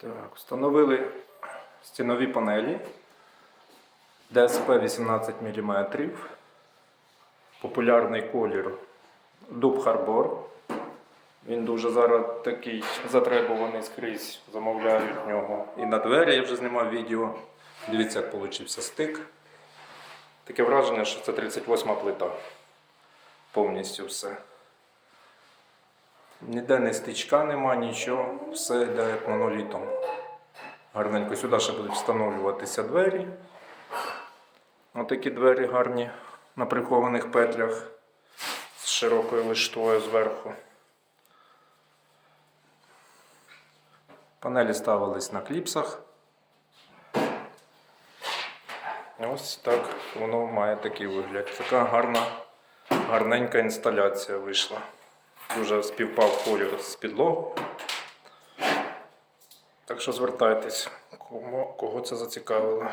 Так, встановили стінові панелі ДСП 18 мм. Популярний колір Дуб Харбор. Він дуже зараз такий затребуваний скрізь. Замовляють нього. І на двері я вже знімав відео. Дивіться, як получився стик. Таке враження, що це 38 плита. Повністю все. Ніде не стичка нема, нічого, все йде як монолітом. Гарненько сюди ще будуть встановлюватися двері. Отакі двері гарні на прихованих петлях з широкою лиштвою зверху. Панелі ставились на кліпсах. Ось так воно має такий вигляд. Така гарна, гарненька інсталяція вийшла. Дуже співпав колір з підлогою. Так що звертайтесь, кому, кого це зацікавило.